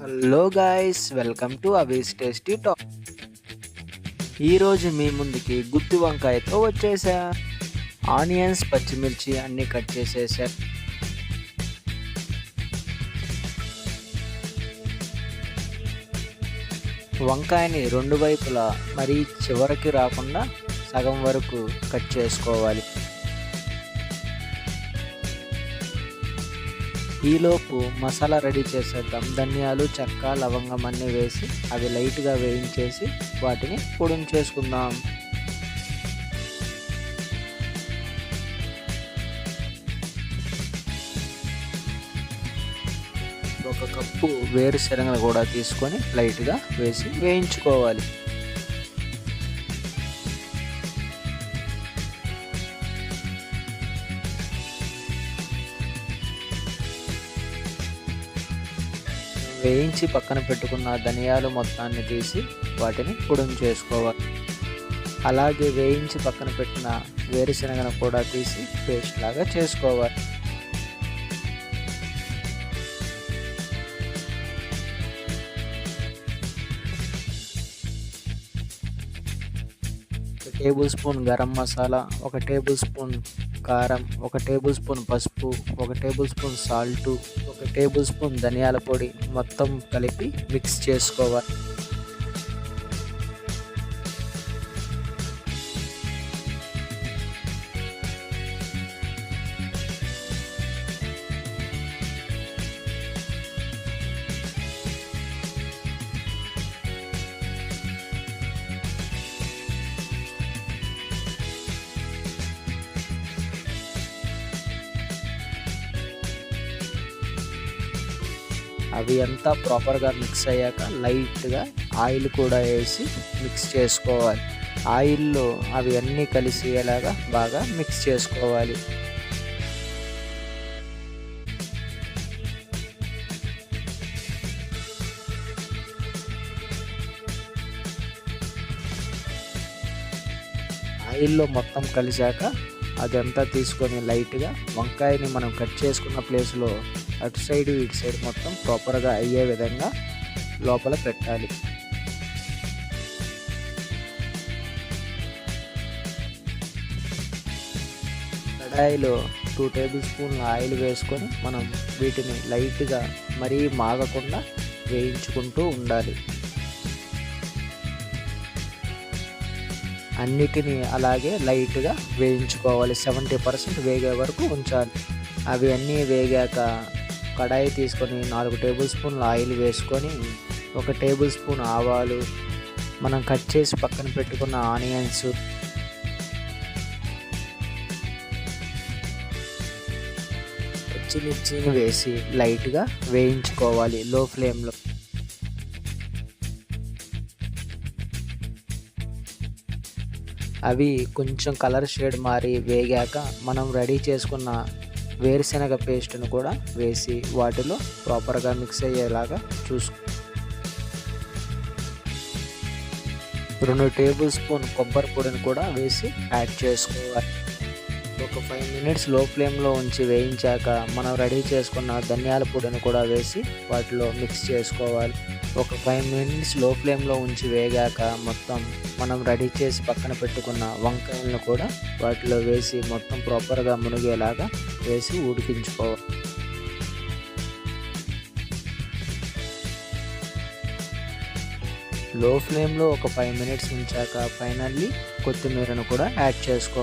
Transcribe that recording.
Hello guys welcome to అవేస్ tasty talk ఈరోజు మీ ముందుకి గుత్తి వంకాయతో వచ్చేసా. ఆనియన్స్ పచ్చిమిర్చి అన్నీ కట్ చేసేసా. వంకాయని రెండు వైపులా మరీ చివరికి రాకుండా సగం వరకు కట్ చేసుకోవాలి. ఈలోపు మసాలా రెడీ చేసేద్దాం. ధనియాలు చెక్క లవంగం అన్నీ వేసి అవి లైట్గా వేయించేసి వాటిని పొడిని చేసుకుందాం. ఒక కప్పు వేరుశనగలు కూడా తీసుకొని లైట్గా వేసి వేయించుకోవాలి. వేయించి పక్కన పెట్టుకున్న ధనియాలు మొత్తాన్ని తీసి వాటిని పొడుము చేసుకోవాలి. అలాగే వేయించి పక్కన పెట్టిన వేరుశనగను కూడా తీసి పేస్ట్ లాగా చేసుకోవాలి. టేబుల్ స్పూన్ గరం మసాలా ఒక టేబుల్ స్పూన్ కారం ఒక టేబుల్ స్పూన్ పసుపు ఒక టేబుల్ స్పూన్ సాల్టు ఒక టేబుల్ స్పూన్ ధనియాల పొడి మొత్తం కలిపి మిక్స్ చేసుకోవాలి. అవి అంతా ప్రాపర్గా మిక్స్ అయ్యాక లైట్గా ఆయిల్ కూడా వేసి మిక్స్ చేసుకోవాలి. ఆయిల్లో అవి అన్నీ కలిసేలాగా బాగా మిక్స్ చేసుకోవాలి. ఆయిల్లో మొత్తం కలిసాక అదంతా తీసుకొని లైట్గా వంకాయని మనం కట్ చేసుకున్న ప్లేస్లో అటు సైడ్ ఇటు సైడ్ మొత్తం ప్రాపర్గా అయ్యే విధంగా లోపల పెట్టాలి. కడాయిలో టూ టేబుల్ స్పూన్ల ఆయిల్ వేసుకొని మనం వీటిని లైట్గా మరీ మాగకుండా వేయించుకుంటూ ఉండాలి. అన్నిటినీ అలాగే లైట్గా వేయించుకోవాలి. సెవెంటీ పర్సెంట్ వేగే వరకు ఉంచాలి. అవి అన్నీ వేగాక కడాయి తీసుకొని నాలుగు టేబుల్ స్పూన్ల ఆయిల్ వేసుకొని ఒక టేబుల్ స్పూన్ ఆవాలు. మనం కట్ చేసి పక్కన పెట్టుకున్న ఆనియన్స్. పచ్చిమిర్చిని వేసి లైట్గా వేయించుకోవాలి లో ఫ్లేమ్లో. అవి కొంచెం కలర్ షేడ్ మారి వేగాక మనం రెడీ చేసుకున్న వేరుశనగ పేస్ట్ను కూడా వేసి వాటిలో ప్రాపర్గా మిక్స్ అయ్యేలాగా చూసుకో రెండు టేబుల్ స్పూన్ కొబ్బరి పొడిని కూడా వేసి యాడ్ చేసుకోవాలి. ఒక ఫైవ్ మినిట్స్లో ఫ్లేమ్లో ఉంచి వేయించాక మనం రెడీ చేసుకున్న ధనియాల పొడిని కూడా వేసి వాటిలో మిక్స్ చేసుకోవాలి. ఒక ఫైవ్ మినిట్స్లో ఫ్లేమ్లో ఉంచి వేగాక మొత్తం మనం రెడీ చేసి పక్కన పెట్టుకున్న వంకాయలను కూడా వాటిలో వేసి మొత్తం ప్రాపర్గా మునిగేలాగా వేసి ఉడికించుకోవాలి. లో ఫ్లేమ్లో ఒక ఫైవ్ మినిట్స్ ఉంచాక ఫైనల్లీ కొత్తిమీరను కూడా యాడ్ చేసుకో